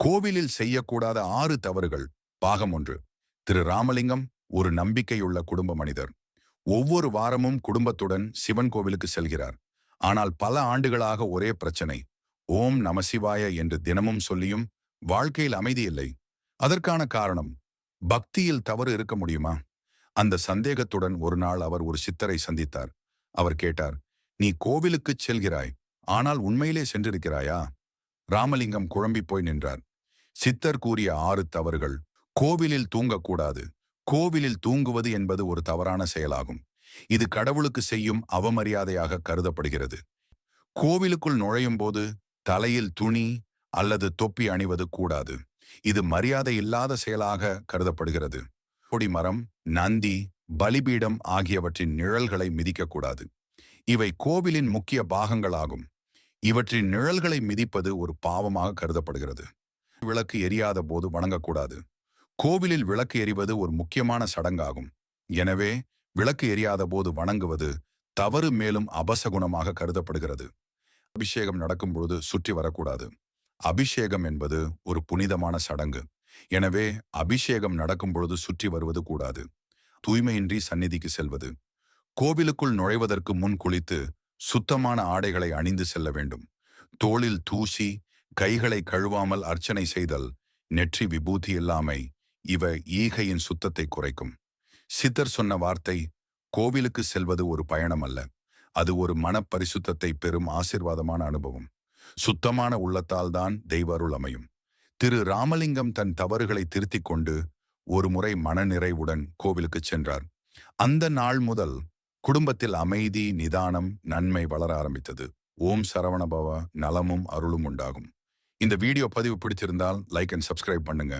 கோவிலில் செய்யக்கூடாத ஆறு தவறுகள். பாகம் ஒன்று. திரு ராமலிங்கம் ஒரு நம்பிக்கையுள்ள குடும்ப மனிதர். ஒவ்வொரு வாரமும் குடும்பத்துடன் சிவன் கோவிலுக்கு செல்கிறார். ஆனால் பல ஆண்டுகளாக ஒரே பிரச்சனை. ஓம் நமசிவாய என்று தினமும் சொல்லியும் வாழ்க்கையில் அமைதி இல்லை. அதற்கான காரணம் பக்தியில் தவறு இருக்க முடியுமா? அந்த சந்தேகத்துடன் ஒரு நாள் அவர் ஒரு சித்தரை சந்தித்தார். அவர் கேட்டார் நீ கோவிலுக்குச் செல்கிறாய் ஆனால் உண்மையிலே சென்றிருக்கிறாயா? ராமலிங்கம் குழம்பி போய் நின்றார். சித்தர் கூறிய ஆறு தவறுகள். கோவிலில் தூங்கக்கூடாது. கோவிலில் தூங்குவது என்பது ஒரு தவறான செயலாகும். இது கடவுளுக்கு செய்யும் அவமரியாதையாக கருதப்படுகிறது. கோவிலுக்குள் நுழையும் போது தலையில் துணி அல்லது தொப்பி அணிவது கூடாது. இது மரியாதை இல்லாத செயலாக கருதப்படுகிறது. கொடிமரம் நந்தி பலிபீடம் ஆகியவற்றின் நிழல்களை மிதிக்கக்கூடாது. இவை கோவிலின் முக்கிய பாகங்களாகும். இவற்றின் நிழல்களை மிதிப்பது ஒரு பாவமாக கருதப்படுகிறது. விளக்கு எரியாத போது வணங்கக்கூடாது. கோவிலில் விளக்கு எரிவது ஒரு முக்கியமான சடங்காகும். எனவே விளக்கு எரியாத போது வணங்குவது தவறு மேலும் அபசகுணமாக கருதப்படுகிறது. அபிஷேகம் நடக்கும்பொழுது சுற்றி வரக்கூடாது. அபிஷேகம் என்பது ஒரு புனிதமான சடங்கு. எனவே அபிஷேகம் நடக்கும் பொழுது சுற்றி வருவது கூடாது. தூய்மையின்றி சந்நிதிக்கு செல்வது. கோவிலுக்குள் நுழைவதற்கு முன் குளித்து சுத்தமான ஆடைகளை அணிந்து செல்ல வேண்டும். தோளில் தூசி கைகளை கழுவாமல் அர்ச்சனை செய்தல் நெற்றி விபூதி இல்லாமை இவ ஈகையின் சுத்தத்தை குறைக்கும். சித்தர் சொன்ன வார்த்தை கோவிலுக்கு செல்வது ஒரு பயணம் அல்ல அது ஒரு மனப்பரிசுத்தத்தை பெறும் ஆசிர்வாதமான அனுபவம். சுத்தமான உள்ளத்தால் தான் தெய்வருள் அமையும். திரு ராமலிங்கம் தன் தவறுகளை திருத்திக் கொண்டு ஒரு முறை மனநிறைவுடன் கோவிலுக்கு சென்றார். அந்த நாள் முதல் குடும்பத்தில் அமைதி நிதானம் நன்மை வளர ஆரம்பித்தது. ஓம் சரவணபவ நலமும் அருளும் உண்டாகும். இந்த வீடியோ பதிவு பிடிச்சிருந்தால் லைக் அண்ட் சப்ஸ்கிரைப் பண்ணுங்க.